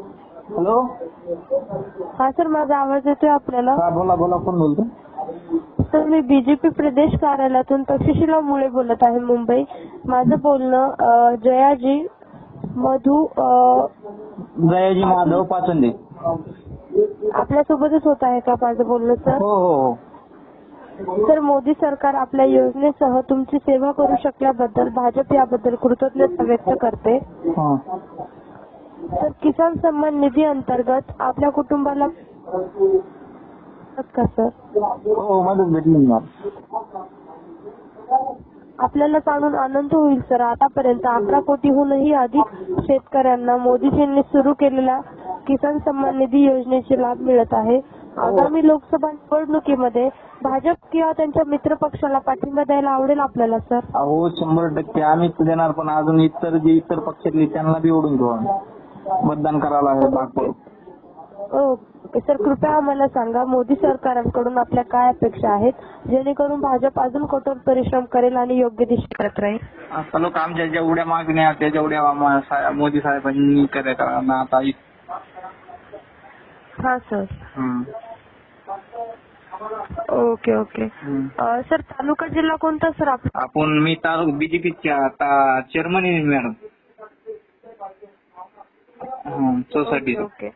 Hello? हा sir माझा आवाज येतोय आपल्याला? हा बोला बोला कोण बोलतो सर मी बीजेपी प्रदेश कार्यालयातून तक्षशिला मुळे बोलत आहे मुंबई. माझं बोलणं अं, जयाजी मधू अं, जयाजी माधव पाचंदे. आपल्यासोबतच होत आहे का माझं बोलणं सर? हो हो हो. सर मोदी सरकार आपल्या योजनेसह तुमची सेवा करू शकल्याबद्दल भाजप याबद्दल कृतज्ञता व्यक्त करते. हा. तर किसान सन्मान निधी अंतर्गत आपल्या कुटुंबाला का सर. हो मदत भेटली ना. आपल्याला जाणून आनंद होईल सर. आतापर्यंत अकरा कोटीहूनही अधिक शेतकऱ्यांना मोदीजींनी सुरू केलेल्या किसान सन्मान निधी योजनेचे लाभ मिळत आहे. आगामी लोकसभा निवडणुकीमध्ये भाजप किंवा त्यांच्या मित्र पक्षाला पाठिंबा द्यायला आवडेल आपल्याला सर? अहो शंभर टक्के. आम्हीच देणार पण अजून इतर जे इतर पक्षातले त्यांना बी ओढून घेऊ आम्ही. मतदान करायला आहे भाग. ओके सर कृपया आम्हाला सांगा मोदी सरकारकडून आपल्या काय अपेक्षा आहेत? जेणेकरून भाजप अजून कठोर परिश्रम करेल आणि योग्य दिशा करत राहील? आता लोक आमच्या जेवढ्या मागण्या त्या जेवढ्या आम्हा सा- मोदी साहेबांनी ना आता इ- हा सर. हम्म. Okay okay. हम्म. अं, सर तालुका जिल्हा कोणता सर आपला? आपण मी तालुक बीजेपीच्या आता चेअरमन आहे मॅडम. सोसायटी. ओके,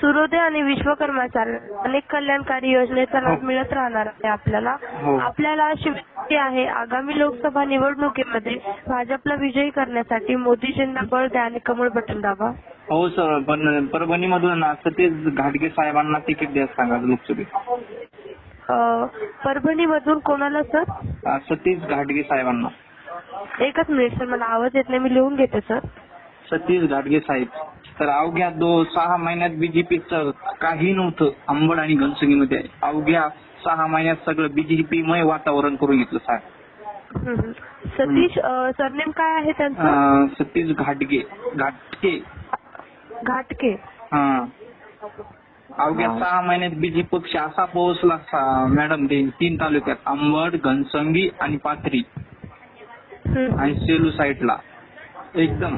सूर्योदय आणि विश्वकर्माचार्य अनेक कल्याणकारी योजनेचा लाभ मिळत राहणार आहे आपल्याला. हो. आपल्याला अशी विनंती आहे आगामी लोकसभा निवडणुकीमध्ये भाजपला विजयी करण्यासाठी मोदीजींना बळ द्या आणि कमळ बटन दाबा. हो सर पण परभणी मधून सतीश घाटगे साहेबांना तिकीट द्या सांगा लोकसभेत. परभणीमधून कोणाला सर? सतीश घाटगे साहेबांना. एकच मिनिट सर मला आवाज येत नाही मी लिहून घेते सर. सतीश घाटगे साहेब. तर अवघ्या दो सहा महिन्यात बीजेपीचं काही नव्हतं. अंबड आणि घनसंगीमध्ये अवघ्या सहा महिन्यात सगळं बीजेपीमय वातावरण करून घेतलं साहेब. हम्म. सतीश सरनेम काय आहे त्यांचं? अं, सतीश घाटगे. घाटके. घाटके. हा. अवघ्या सहा महिन्यात बीजेपी पक्ष असा पोहोचला सा- मॅडम ते तीन तालुक्यात. अंबड घनसंगी आणि पाथरी. हम्म. आणि सेलू साईडला. एकदम.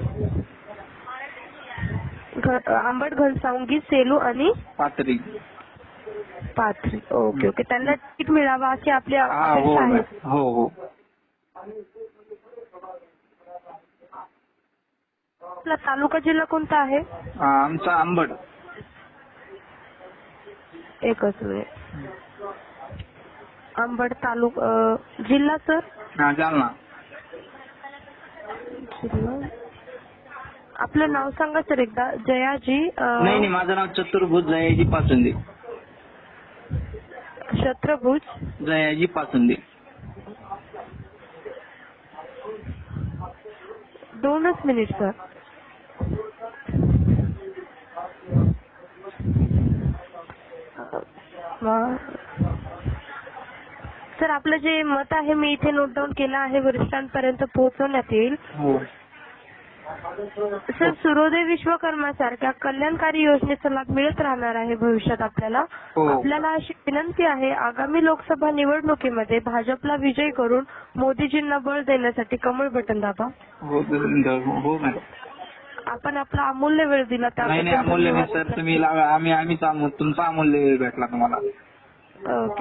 घ- आंबट घनसावंगी सेलू आणि पाथरी. पाथरी. ओके. ओके. त्यांना तिकीट मिळावं अशी आपली हा हो अपेक्षा आहे. मॅडम. हो हो. आपला तालुका जिल्हा कोणता आहे? हा, आमचा अंबड एकच मिनिट. अंबड तालुका अं, जिल्हा सर? हा जालना. जिल्हा? आपलं नाव सांगा सर एकदा. जयाजी अं, नाही नाही माझं नाव चतुर्भुज जयाजी पाचुंदे छत्रभुज जयाजी पाचुंदे दोनच मिनिट सर. सर आपलं जे मत आहे मी इथे नोट डाऊन केलं आहे वरिष्ठांपर्यंत पोहोचवण्यात येईल. हो. सर सूर्योदय विश्वकर्मा सारख्या कल्याणकारी योजनेचा लाभ मिळत राहणार आहे भविष्यात आपल्याला. हो. आपल्याला अशी विनंती आहे आगामी लोकसभा निवडणुकीमध्ये भाजपला विजयी करून मोदीजींना बळ देण्यासाठी कमळ बटन दाबा. हो हो मॅडम. आपण आपला अमूल्य वेळ दिला नाही नाही अमूल्य नाही सर. तुम्ही लावा आम्ही आम्हीच आमू- तुमचा अमूल्य वेळ भेटला तुम्हाला. ओके.